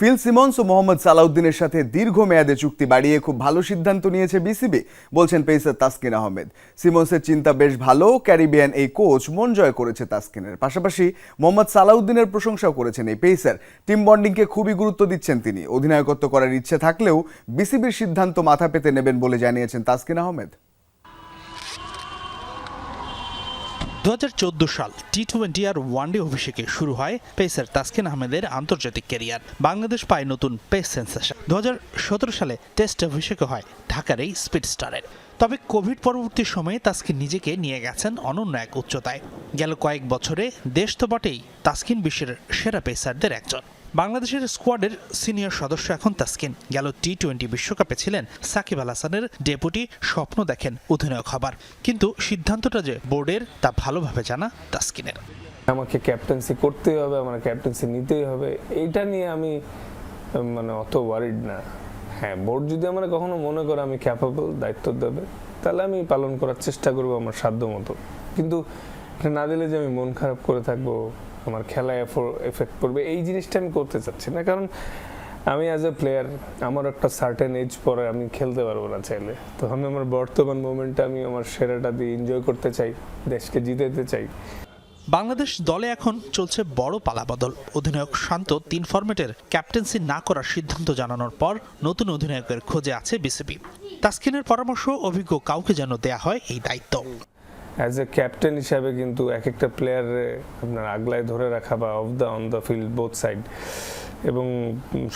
Feel Simmons ও মোহাম্মদ সালাউদ্দিনের সাথে দীর্ঘমেয়াদে চুক্তি বাড়িয়ে খুব ভালো সিদ্ধান্ত নিয়েছে বিসিবি, বলছেন পেসার তাসকিন আহমেদ। সিমন্সের চিন্তা বেশ ভালো, ক্যারিবিয়ান এই কোচ মন জয় করেছে তাসকিনের। পাশাপাশি মোহাম্মদ সালাউদ্দিনের প্রশংসাও করেছেন এই পেসার। টিম বন্ডিংকে খুবই গুরুত্ব দিচ্ছেন তিনি। অধিনায়কত্ব করার ইচ্ছে থাকলেও বিসিবির সিদ্ধান্ত মাথা পেতে নেবেন বলে জানিয়েছেন তাসকিন আহমেদ। দু হাজার চোদ্দ সাল টি টোয়েন্টি আর ওয়ানডে অভিষেকে শুরু হয় পেসার তাসকিন আহমেদের আন্তর্জাতিক ক্যারিয়ার। বাংলাদেশ পায় নতুন পেস সেন্সেশন। দু হাজার সতেরো সালে টেস্ট অভিষেকে হয় ঢাকার এই স্পিড স্টারের। তবে কোভিড পরবর্তী সময়ে তাসকিন নিজেকে নিয়ে গেছেন অনন্য এক উচ্চতায়। গেল কয়েক বছরে দেশ তো বটেই তাসকিন বিশ্বের সেরা পেসারদের একজন। বাংলাদেশের স্কোয়াডের সিনিয়র সদস্য এখন তাসকিন। গেল টি টোয়েন্টি বিশ্বকাপে ছিলেন সাকিব আল হাসানের ডেপুটি স্বপ্ন দেখেন অধিনায়ক হবার। কিন্তু সিদ্ধান্তটা যে বোর্ডের, তা ভালোভাবে জানা তাসকিনের। আমাকে ক্যাপ্টেন্সি করতেই হবে আমার ক্যাপ্টেন্সি নিতেই হবে এটা নিয়ে আমি মানে অত ওয়ারিড না। হ্যাঁ বোর্ড যদি আমার কখনো মনে করে আমি ক্যাপাবল দায়িত্ব দেবে, তাহলে আমি পালন করার চেষ্টা করব আমার সাধ্য মতো কিন্তু না দিলে যে আমি মন খারাপ করে থাকব, আমার খেলায় এফেক্ট পড়বে, এই জিনিসটা আমি করতে চাচ্ছি না। কারণ আমি অ্যাজ এ প্লেয়ার আমার একটা সার্টেন এজ পরে আমি খেলতে পারব না চাইলে। তো আমি আমার বর্তমান মোমেন্টে আমি আমার সেরাটা দিয়ে এনজয় করতে চাই, দেশকে জিতাতে চাই। বাংলাদেশ দলে এখন চলছে বড় পালাবদল। অধিনায়ক শান্ত তিন ফরম্যাটের ক্যাপ্টেন্সি না করার সিদ্ধান্ত জানানোর পর নতুন অধিনায়কের খোঁজে আছে বিসিবি। তাসকিনের পরামর্শ অভিজ্ঞ কাউকে যেন দেয়া হয় এই দায়িত্ব। অ্যাজ এ ক্যাপ্টেন হিসাবে কিন্তু এক একটা প্লেয়ারে আপনার আগলায় ধরে রাখা বা off the on the field both side এবং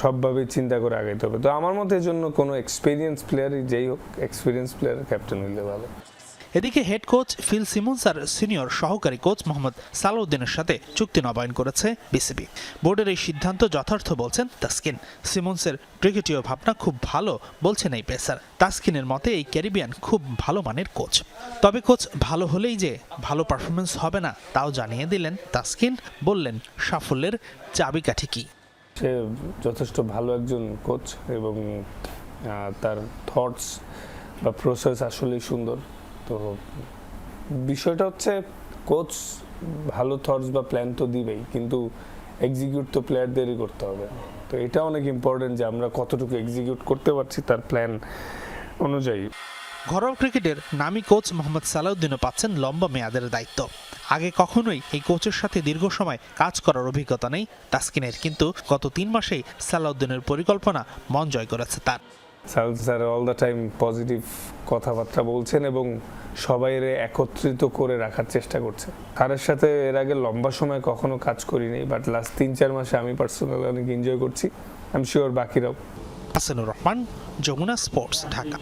সবভাবে চিন্তা করে আগাইতে হবে। তো আমার মতে এর জন্য কোনো এক্সপিরিয়েন্স প্লেয়ারই যেই হোক এক্সপিরিয়েন্স প্লেয়ার ক্যাপ্টেন হইলে ভালো। এদিকে হেড কোচ ফিল সিমন্স আর সিনিয়র সহকারী কোচ মোহাম্মদ সালাউদ্দিনের সাথে চুক্তি নবায়ন করেছে বিসিবি। বোর্ডের এই সিদ্ধান্ত যথার্থ বলছেন তাসকিন। সিমন্সের ক্রিকেটীয় ভাবনা খুব ভালো বলছেন এই পেসার। তাসকিনের মতে এই ক্যারিবিয়ান খুব ভালো মানের কোচ তবে কোচ ভালো হলেই যে ভালো পারফরমেন্স হবে না, তাও জানিয়ে দিলেন তাসকিন। বললেন, সাফল্যের চাবিকাঠি কি? সে যথেষ্ট ভালো একজন কোচ এবং তার থটস বা প্রসেস আসলেই সুন্দর। তো বিষয়টা হচ্ছে কোচ ভালো থটস বা প্ল্যান তো দিবেই, কিন্তু এক্সিকিউট তো প্লেয়ারদেরই করতে হবে। তো এটা অনেক ইম্পর্টেন্ট যে আমরা কতটুকু এক্সিকিউট করতে পারছি তার প্ল্যান অনুযায়ী। ঘরোয়া ক্রিকেটের নামি কোচ মোহাম্মদ সালাউদ্দিনও পাচ্ছেন লম্বা মেয়াদের দায়িত্ব। আগে কখনোই এই কোচের সাথে দীর্ঘ সময় কাজ করার অভিজ্ঞতা নেই তাসকিনের, কিন্তু গত তিন মাসেই সালাউদ্দিনের পরিকল্পনা মন জয় করেছে তার। South sir all the time positive কথাবার্তা বলছেন এবং সবাই একত্রিত করে রাখার চেষ্টা করছে। কারের সাথে এর আগে লম্বা সময় কখনো কাজ করিনি বাট লাস্ট তিন, চার মাসে আমি পার্সোনালি অনেক এনজয় করছি। আই এম শিওর বাকিরাও। হাসানুর রহমান, যমুনা স্পোর্টস ঢাকা।